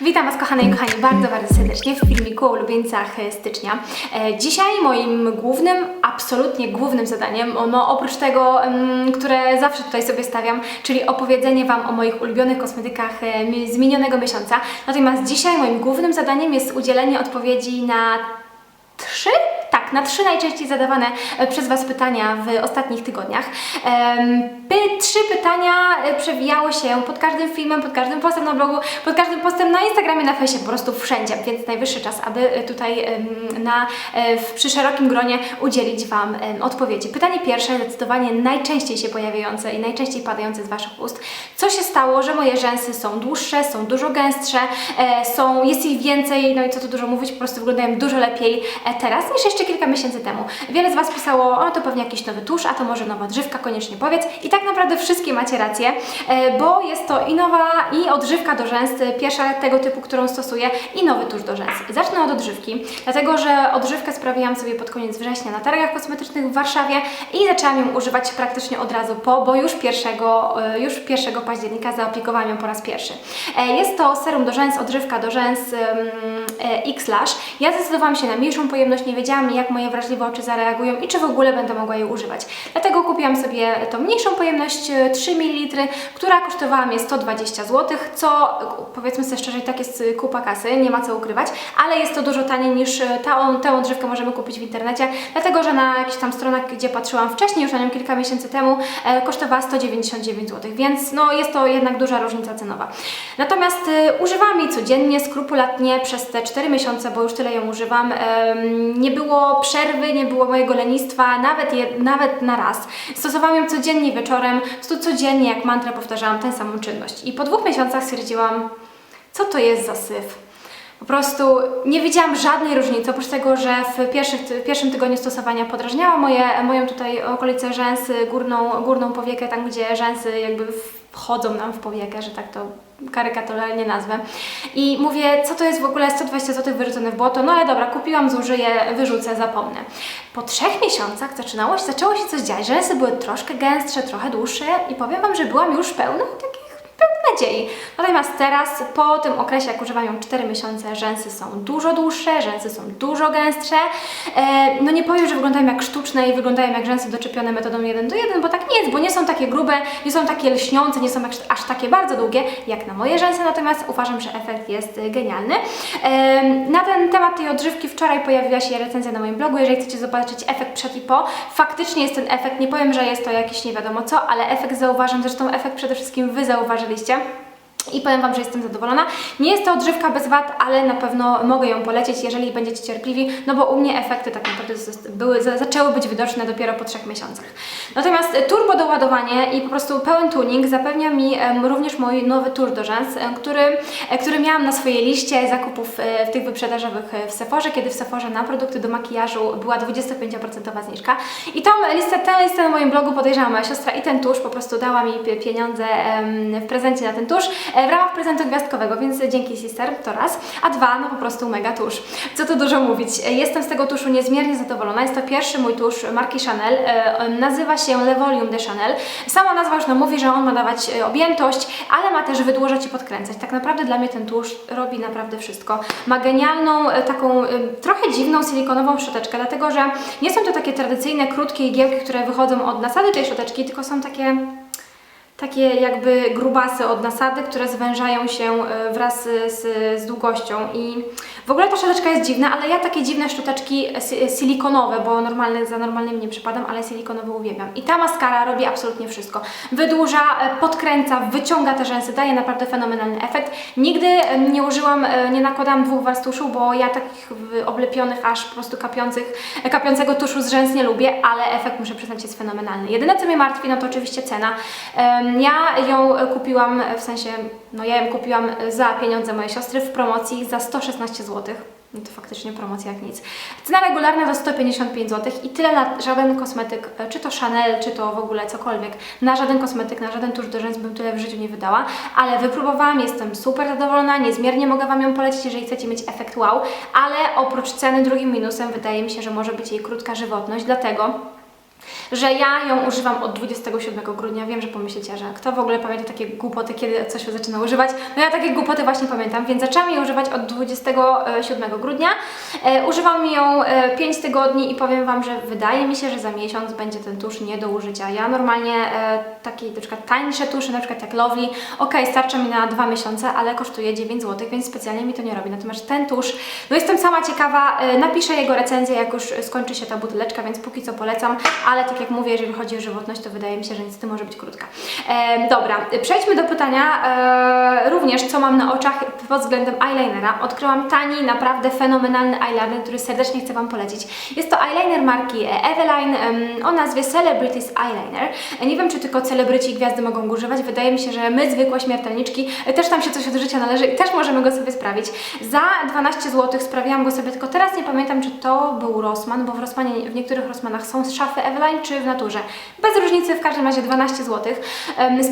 Witam Was kochane i kochani bardzo, bardzo serdecznie w filmiku o ulubieńcach e, stycznia. E, Dzisiaj moim głównym, absolutnie głównym zadaniem, no oprócz tego, które zawsze tutaj sobie stawiam, czyli opowiedzenie Wam o moich ulubionych kosmetykach e, z minionego miesiąca. Natomiast dzisiaj moim głównym zadaniem jest udzielenie odpowiedzi na trzy? Tak, na trzy najczęściej zadawane e, przez Was pytania w ostatnich tygodniach. Py, trzy pytania e, przewijały się pod każdym filmem, pod każdym postem na blogu, pod każdym postem na Instagramie, na fejsie, po prostu wszędzie, więc najwyższy czas, aby e, tutaj na, w, przy szerokim gronie udzielić Wam odpowiedzi. Pytanie pierwsze, zdecydowanie najczęściej się pojawiające i najczęściej padające z Waszych ust. Co się stało, że moje rzęsy są dłuższe, są dużo gęstsze, są, jest ich więcej, no i co tu dużo mówić, po prostu wyglądają dużo lepiej teraz niż jeszcze kilka miesięcy temu. Wiele z Was pisało, o to pewnie jakiś nowy tusz, a to może nowa odżywka, koniecznie powiedz. I tak naprawdę wszystkie macie rację, e, bo jest to i nowa, i odżywka do rzęs, pierwsza tego typu, którą stosuję, i nowy tusz do rzęs. Zacznę od odżywki, dlatego że odżywkę sprawiłam sobie pod koniec września na targach kosmetycznych w Warszawie i zaczęłam ją używać praktycznie od razu po, bo już 1, e, już 1 października zaaplikowałam ją po raz pierwszy. E, Jest to serum do rzęs, odżywka do rzęs X-Lash. Ja zdecydowałam się na mniejszą pojemność, nie wiedziałam jak moje wrażliwe oczy zareagują i czy w ogóle będę mogła jej używać. Dlatego kupiłam sobie tą mniejszą pojemność e, 3 ml, która kosztowała mnie 120 zł, co e, powiedzmy sobie szczerze tak jest e, kupa kasy, nie ma co ukrywać, ale jest to dużo taniej niż e, ta, tę odżywkę możemy kupić w internecie, dlatego że na jakichś tam stronach, gdzie patrzyłam wcześniej, już na nią kilka miesięcy temu, e, kosztowała 199 zł, więc no jest to jednak duża różnica cenowa. Natomiast e, używam jej codziennie, skrupulatnie przez te 4 miesiące, bo już tyle ją używam. Em, nie było przerwy, nie było mojego lenistwa, nawet, je, nawet na raz. Stosowałam ją codziennie wieczorem, prostu codziennie jak mantrę powtarzałam tę samą czynność. I po dwóch miesiącach stwierdziłam, co to jest za syf. Po prostu nie widziałam żadnej różnicy, oprócz tego, że w, pierwszych, w pierwszym tygodniu stosowania podrażniała moje, moją tutaj okolicę rzęsy, górną, górną powiekę, tam gdzie rzęsy jakby wchodzą nam w powiekę, że tak to karykaturalnie nazwę. I mówię, co to jest w ogóle 120 zł wyrzucone w błoto, no ale dobra, kupiłam, zużyję, wyrzucę, zapomnę. Po trzech miesiącach zaczynało się, zaczęło się coś dziać, rzęsy były troszkę gęstsze, trochę dłuższe i powiem Wam, że byłam już pełną takich pełna nadziei. Natomiast teraz, po tym okresie, jak używam ją 4 miesiące, rzęsy są dużo dłuższe, rzęsy są dużo gęstsze. E, no nie powiem, że wyglądają jak sztuczne i wyglądają jak rzęsy doczepione metodą 1 do 1, bo tak nie jest, bo nie są takie grube, nie są takie lśniące, nie są aż, takie bardzo długie, jak na moje rzęsy, natomiast uważam, że efekt jest genialny. E, na ten temat tej odżywki wczoraj pojawiła się recenzja na moim blogu, jeżeli chcecie zobaczyć efekt przed i po, faktycznie jest ten efekt, nie powiem, że jest to jakiś nie wiadomo co, ale efekt zauważam, zresztą efekt przede wszystkim Wy zauważyliście. I powiem Wam, że jestem zadowolona. Nie jest to odżywka bez wad, ale na pewno mogę ją polecić, jeżeli będziecie cierpliwi, no bo u mnie efekty tak naprawdę były, za- zaczęły być widoczne dopiero po trzech miesiącach. Natomiast e, turbo doładowanie i po prostu pełen tuning zapewnia mi również mój nowy tur do rzęs, em, który, e, który miałam na swojej liście zakupów e, w tych wyprzedażowych e, w Sephorze, kiedy w Sephorze na produkty do makijażu była 25% zniżka. I tą listę, tę listę na moim blogu podejrzała moja siostra i ten tusz po prostu dała mi pie- pieniądze w prezencie na ten tusz e, w ramach prezentu gwiazdkowego, więc dzięki sister, to raz. A dwa, no po prostu mega tusz. Co tu dużo mówić. E, Jestem z tego tuszu niezmiernie zadowolona. Jest to pierwszy mój tusz marki Chanel. E, Nazywa się Le Volume de Chanel. Sama nazwa już nam mówi, że on ma dawać e, objętość, ale ma też wydłużać i podkręcać. Tak naprawdę dla mnie ten tusz robi naprawdę wszystko. Ma genialną, e, taką e, trochę dziwną silikonową szczoteczkę, dlatego że nie są to takie tradycyjne, krótkie igiełki, które wychodzą od nasady tej szczoteczki, tylko są takie takie jakby grubasy od nasady, które zwężają się e, wraz z, z długością. I w ogóle ta szczoteczka jest dziwna, ale ja takie dziwne szczoteczki si- silikonowe, bo normalne, za normalnymi nie przypadam, ale silikonowe uwielbiam. I ta maskara robi absolutnie wszystko. Wydłuża, e, podkręca, wyciąga te rzęsy, daje naprawdę fenomenalny efekt. Nigdy e, nie użyłam, e, nie nakładałam dwóch warstw tuszu, bo ja takich oblepionych, aż po prostu kapiących, kapiącego tuszu z rzęs nie lubię, ale efekt muszę przyznać jest fenomenalny. Jedyne co mnie martwi, no to oczywiście cena. Ja ją kupiłam, w sensie, no ja ją kupiłam za pieniądze mojej siostry w promocji za 116 zł. No to faktycznie promocja jak nic. Cena regularna to 155 zł i tyle na żaden kosmetyk, e, czy to Chanel, czy to w ogóle cokolwiek, na żaden kosmetyk, na żaden tusz do rzęs bym tyle w życiu nie wydała, ale wypróbowałam, jestem super zadowolona, niezmiernie mogę Wam ją polecić, jeżeli chcecie mieć efekt wow, ale oprócz ceny drugim minusem wydaje mi się, że może być jej krótka żywotność, dlatego że ja ją używam od 27 grudnia. Wiem, że pomyślicie, że kto w ogóle pamięta takie głupoty, kiedy coś się zaczyna używać. No ja takie głupoty właśnie pamiętam, więc zaczęłam jej używać od 27 grudnia. E, używam ją e, 5 tygodni i powiem Wam, że wydaje mi się, że za miesiąc będzie ten tusz nie do użycia. Ja normalnie e, takie na przykład tańsze tusze, na przykład jak Lovely, ok, starcza mi na 2 miesiące, ale kosztuje 9 zł, więc specjalnie mi to nie robi. Natomiast ten tusz, no jestem sama ciekawa, e, napiszę jego recenzję, jak już skończy się ta buteleczka, więc póki co polecam, ale tak jak mówię, jeżeli chodzi o żywotność, to wydaje mi się, że niestety może być krótka. E, dobra, przejdźmy do pytania e, również, co mam na oczach pod względem eyelinera. Odkryłam tani, naprawdę fenomenalny eyeliner, który serdecznie chcę Wam polecić. Jest to eyeliner marki Eveline em, o nazwie Celebrities Eyeliner. E, Nie wiem, czy tylko celebryci i gwiazdy mogą go używać. Wydaje mi się, że my, zwykłe śmiertelniczki, e, też tam się coś od życia należy i też możemy go sobie sprawić. Za 12 zł sprawiłam go sobie, tylko teraz nie pamiętam, czy to był Rossmann, bo w Rossmanie, w niektórych Rossmanach są szafy Eveline, czy w naturze. Bez różnicy, w każdym razie 12 zł.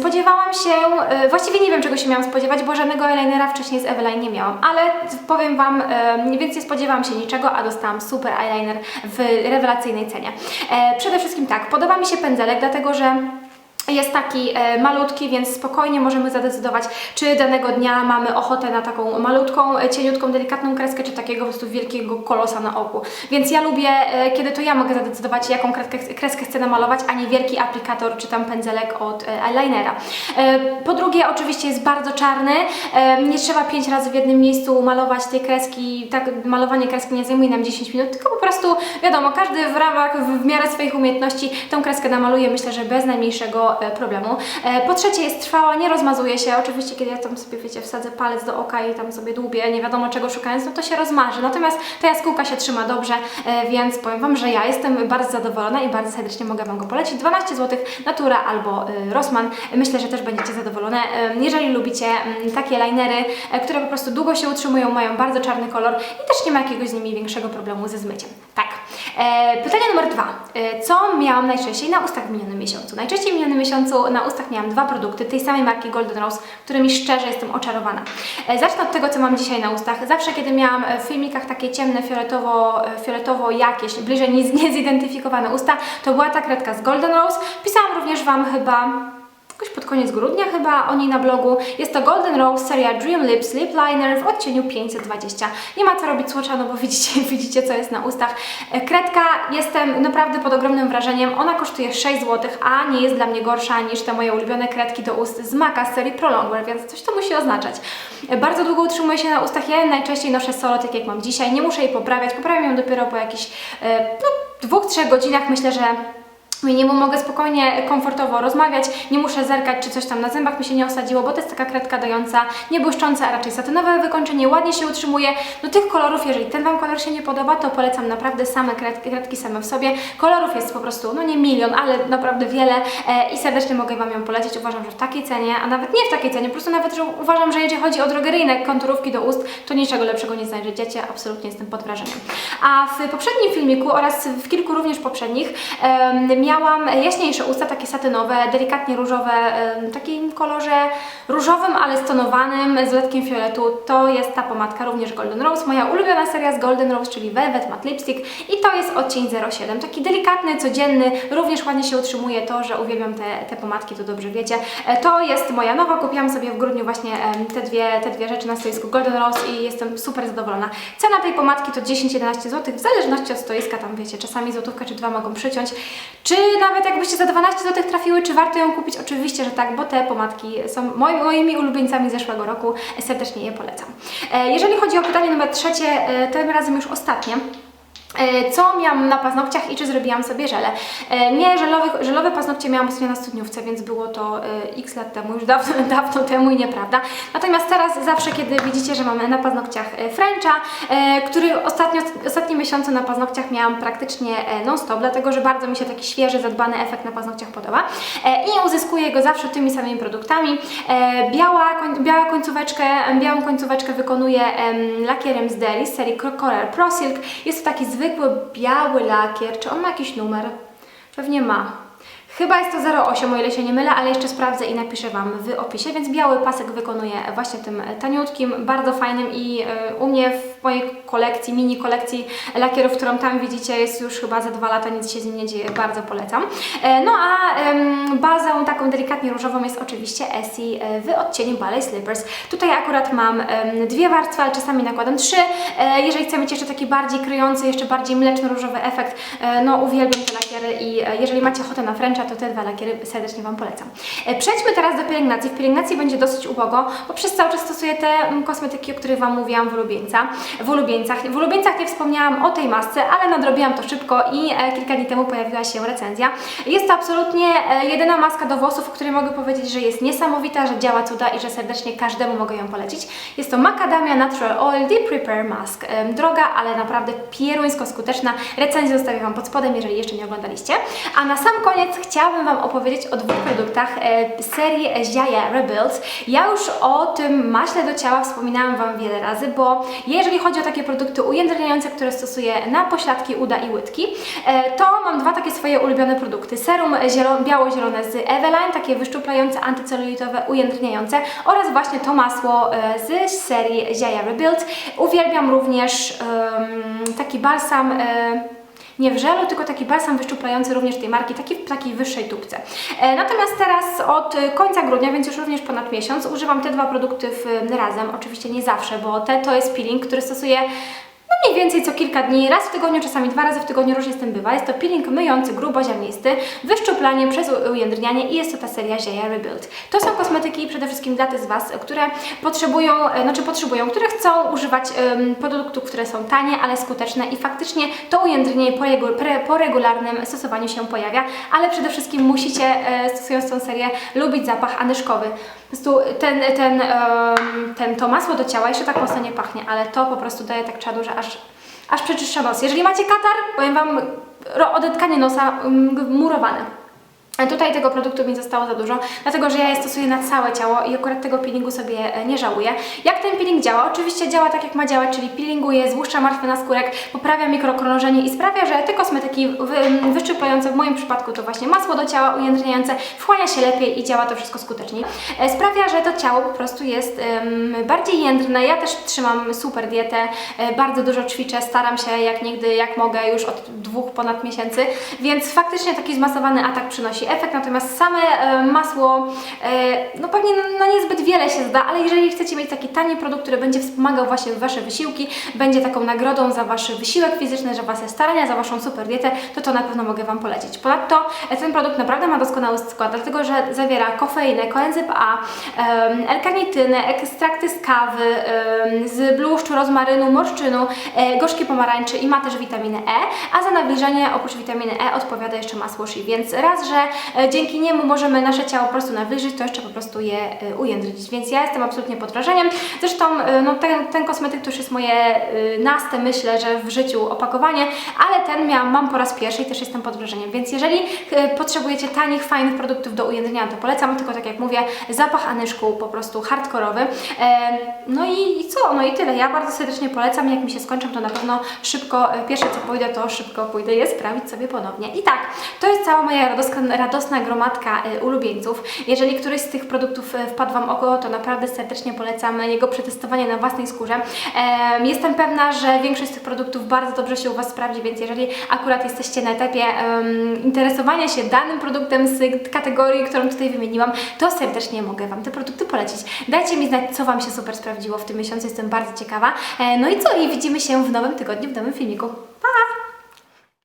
Spodziewałam się, e, właściwie nie wiem, czego się miałam spodziewać, bo żadnego eyelinera wcześniej z Eveline nie miałam, ale powiem Wam, więc nie spodziewałam się niczego, a dostałam super eyeliner w rewelacyjnej cenie. E, Przede wszystkim tak, podoba mi się pędzelek, dlatego że jest taki e, malutki, więc spokojnie możemy zadecydować, czy danego dnia mamy ochotę na taką malutką, e, cieniutką, delikatną kreskę, czy takiego po prostu wielkiego kolosa na oku. Więc ja lubię, e, kiedy to ja mogę zadecydować, jaką kreskę, kreskę chcę namalować, a nie wielki aplikator, czy tam pędzelek od eyelinera. Po drugie, oczywiście jest bardzo czarny, nie trzeba pięć razy w jednym miejscu malować tej kreski, tak malowanie kreski nie zajmuje nam 10 minut, tylko po prostu, wiadomo, każdy w ramach, w, miarę swoich umiejętności tą kreskę namaluje, myślę, że bez najmniejszego problemu. E, Po trzecie jest trwała, nie rozmazuje się. Oczywiście, kiedy ja tam sobie, wiecie, wsadzę palec do oka i tam sobie dłubię, nie wiadomo czego szukając, no to się rozmarzy. Natomiast ta jaskółka się trzyma dobrze, e, więc powiem Wam, że ja jestem bardzo zadowolona i bardzo serdecznie mogę Wam go polecić. 12 zł Natura albo e, Rossmann. Myślę, że też będziecie zadowolone. Jeżeli lubicie mm, takie linery, które po prostu długo się utrzymują, mają bardzo czarny kolor i też nie ma jakiegoś z nimi większego problemu ze zmyciem. Tak. E, Pytanie numer dwa. E, Co miałam najczęściej na ustach w minionym miesiącu? Najczęściej w minionym miesiącu na ustach miałam dwa produkty tej samej marki Golden Rose, którymi szczerze jestem oczarowana. E, Zacznę od tego, co mam dzisiaj na ustach. Zawsze, kiedy miałam w filmikach takie ciemne, fioletowo, fioletowo jakieś, bliżej niez- niezidentyfikowane usta, to była ta kredka z Golden Rose. Pisałam również Wam chyba jakoś pod koniec grudnia chyba o niej na blogu. Jest to Golden Rose seria Dream Lips Lip Liner w odcieniu 520. Nie ma co robić słocza, no bo widzicie, widzicie co jest na ustach. E, Kredka, jestem naprawdę pod ogromnym wrażeniem. Ona kosztuje 6 zł, a nie jest dla mnie gorsza niż te moje ulubione kredki do ust z Maca z serii Prolongwear, więc coś to musi oznaczać. E, Bardzo długo utrzymuje się na ustach. Ja najczęściej noszę solo, tak jak mam dzisiaj. Nie muszę jej poprawiać. Poprawiam ją dopiero po jakichś e, no, dwóch, trzech godzinach. Myślę, że minimum mogę spokojnie, komfortowo rozmawiać, nie muszę zerkać, czy coś tam na zębach mi się nie osadziło, bo to jest taka kredka dająca, nie błyszcząca, a raczej satynowe wykończenie, ładnie się utrzymuje. Do tych kolorów, jeżeli ten Wam kolor się nie podoba, to polecam naprawdę same kredki, kredki same w sobie. Kolorów jest po prostu, no nie milion, ale naprawdę wiele e, i serdecznie mogę Wam ją polecić. Uważam, że w takiej cenie, a nawet nie w takiej cenie, po prostu nawet, że uważam, że jeżeli chodzi o drogeryjne konturówki do ust, to niczego lepszego nie znajdziecie, absolutnie jestem pod wrażeniem. A w poprzednim filmiku oraz w kilku również poprzednich miałam jaśniejsze usta, takie satynowe, delikatnie różowe, w takim kolorze różowym, ale stonowanym, z letkiem fioletu. To jest ta pomadka, również Golden Rose, moja ulubiona seria z Golden Rose, czyli Velvet Matte Lipstick i to jest odcień 07. Taki delikatny, codzienny, również ładnie się utrzymuje to, że uwielbiam te, te pomadki, to dobrze wiecie. E, To jest moja nowa, kupiłam sobie w grudniu właśnie te dwie, te dwie rzeczy na stoisku Golden Rose i jestem super zadowolona. Cena tej pomadki to 10-11 zł, w zależności od stoiska, tam wiecie, czasami złotówka czy dwa mogą przyciąć. Czy nawet jakbyście za 12 zł trafiły, czy warto ją kupić? Oczywiście, że tak, bo te pomadki są moi, moimi ulubieńcami zeszłego roku. Serdecznie je polecam. E, Jeżeli chodzi o pytanie numer trzecie, e, tym razem już ostatnie. E, Co miałam na paznokciach i czy zrobiłam sobie żele? E, Nie, żelowych, żelowe paznokcie miałam sobie na studniówce, więc było to e, x lat temu, już dawno, dawno temu i nieprawda. Natomiast teraz zawsze, kiedy widzicie, że mamy na paznokciach Frencha, który ostatnio, ostatnie miesiące na paznokciach miałam praktycznie non-stop, dlatego że bardzo mi się taki świeży, zadbany efekt na paznokciach podoba. I uzyskuję go zawsze tymi samymi produktami. Biała, biała końcóweczkę, białą końcóweczkę wykonuję em, lakierem z Deli z serii Color Pro Silk. Jest to taki zwykły biały lakier. Czy on ma jakiś numer? Pewnie ma. Chyba jest to 0,8 o ile się nie mylę, ale jeszcze sprawdzę i napiszę Wam w opisie, więc biały pasek wykonuję właśnie tym taniutkim, bardzo fajnym i e, u mnie w mojej kolekcji, mini kolekcji lakierów, którą tam widzicie jest już chyba za dwa lata, nic się z nim nie dzieje, bardzo polecam. E, No a bazą taką delikatnie różową jest oczywiście Essie e, w odcieniu Ballet Slippers. Tutaj akurat mam dwie warstwy, ale czasami nakładam trzy. Jeżeli chcę mieć jeszcze taki bardziej kryjący, jeszcze bardziej mleczno-różowy efekt, no uwielbiam te lakiery i jeżeli macie ochotę na Frencha, to te dwa lakiery serdecznie Wam polecam. E, Przejdźmy teraz do pielęgnacji. W pielęgnacji będzie dosyć ubogo, bo przez cały czas stosuję te mm, kosmetyki, o których Wam mówiłam w ulubieńca, w ulubieńcach. W ulubieńcach nie wspomniałam o tej masce, ale nadrobiłam to szybko i e, kilka dni temu pojawiła się recenzja. Jest to absolutnie e, jedyna maska do włosów, o której mogę powiedzieć, że jest niesamowita, że działa cuda i że serdecznie każdemu mogę ją polecić. Jest to Macadamia Natural Oil Deep Repair Mask. Droga, ale naprawdę pieruńsko skuteczna. Recenzję zostawię Wam pod spodem, jeżeli jeszcze nie oglądaliście. A na sam koniec chciałabym Wam opowiedzieć o dwóch produktach e, serii Ziaja Rebuild. Ja już o tym maśle do ciała wspominałam Wam wiele razy, bo jeżeli chodzi o takie produkty ujędrniające, które stosuję na pośladki, uda i łydki, e, to mam dwa takie swoje ulubione produkty. Serum zielo- biało-zielone z Eveline, takie wyszczuplające, antycelulitowe, ujędrniające oraz właśnie to masło e, z serii Ziaja Rebuild. Uwielbiam również taki balsam e, nie w żelu, tylko taki balsam wyszczuplający również tej marki, taki w takiej wyższej tubce. E, natomiast teraz od końca grudnia, więc już również ponad miesiąc, używam te dwa produkty w, razem. Oczywiście nie zawsze, bo te to jest peeling, który stosuję no mniej więcej co kilka dni, raz w tygodniu, czasami dwa razy w tygodniu, różnie z tym bywa. Jest to peeling myjący, gruboziarnisty, wyszczuplanie przez ujędrnianie i jest to ta seria Zieja Rebuild. To są kosmetyki przede wszystkim dla tych z Was, które potrzebują, e, znaczy potrzebują, które chcą używać em, produktów, które są tanie, ale skuteczne i faktycznie to ujędrnienie po, regu, pre, po regularnym stosowaniu się pojawia, ale przede wszystkim musicie, e, stosując tą serię, lubić zapach anyszkowy. Po prostu ten, ten, em, ten, to masło do ciała jeszcze tak mocno nie pachnie, ale to po prostu daje tak czadu, że aż, aż przeczyszcza nos. Jeżeli macie katar, powiem Wam, odetkanie nosa mm, murowane. Tutaj tego produktu mi zostało za dużo, dlatego że ja je stosuję na całe ciało i akurat tego peelingu sobie e, nie żałuję. Jak ten peeling działa? Oczywiście działa tak jak ma działać, czyli peelinguje, złuszcza martwy naskórek, poprawia mikrokrążenie i sprawia, że te kosmetyki wy, wyszczuplające, w moim przypadku to właśnie masło do ciała ujędrniające, wchłania się lepiej i działa to wszystko skuteczniej. E, Sprawia, że to ciało po prostu jest em, bardziej jędrne. Ja też trzymam super dietę, e, bardzo dużo ćwiczę, staram się jak nigdy, jak mogę już od dwóch ponad miesięcy, więc faktycznie taki zmasowany atak przynosi efekt, natomiast same e, masło, e, no pewnie no niezbyt wiele się zda, ale jeżeli chcecie mieć taki tani produkt, który będzie wspomagał właśnie Wasze wysiłki, będzie taką nagrodą za Wasz wysiłek fizyczny, za Wasze starania, za Waszą super dietę, to to na pewno mogę Wam polecić. Ponadto e, ten produkt naprawdę ma doskonały skład, dlatego że zawiera kofeinę, koenzym A, L-karnitynę, ekstrakty z kawy, z bluszczu, rozmarynu, morszczynu, e, gorzkiej pomarańczy i ma też witaminę E, a za nawilżenie oprócz witaminy E odpowiada jeszcze masło shea, więc raz, że dzięki niemu możemy nasze ciało po prostu nawilżyć, to jeszcze po prostu je e, ujędrnić, więc ja jestem absolutnie pod wrażeniem. Zresztą e, no, ten, ten kosmetyk to już jest moje e, naste, myślę, że w życiu opakowanie, ale ten miałam, mam po raz pierwszy i też jestem pod wrażeniem, więc jeżeli e, potrzebujecie tanich, fajnych produktów do ujędrniania, to polecam, tylko tak jak mówię, zapach anyszku po prostu hardkorowy. E, no i, co? No i tyle. Ja bardzo serdecznie polecam. Jak mi się skończą, to na pewno szybko, e, pierwsze co pójdę, to szybko pójdę je sprawić sobie ponownie. I tak, to jest cała moja radosna, radosna gromadka e, ulubieńców. Jeżeli któryś z tych produktów e, wpadł Wam oko, to naprawdę serdecznie polecam jego przetestowanie na własnej skórze. Em, Jestem pewna, że większość z tych produktów bardzo dobrze się u Was sprawdzi, więc jeżeli akurat jesteście na etapie interesowania się danym produktem z kategorii, którą tutaj wymieniłam, to serdecznie mogę Wam te produkty polecić. Dajcie mi znać, co Wam się super sprawdziło w tym miesiącu, jestem bardzo ciekawa. E, No i co? I widzimy się w nowym tygodniu, w nowym filmiku. Pa!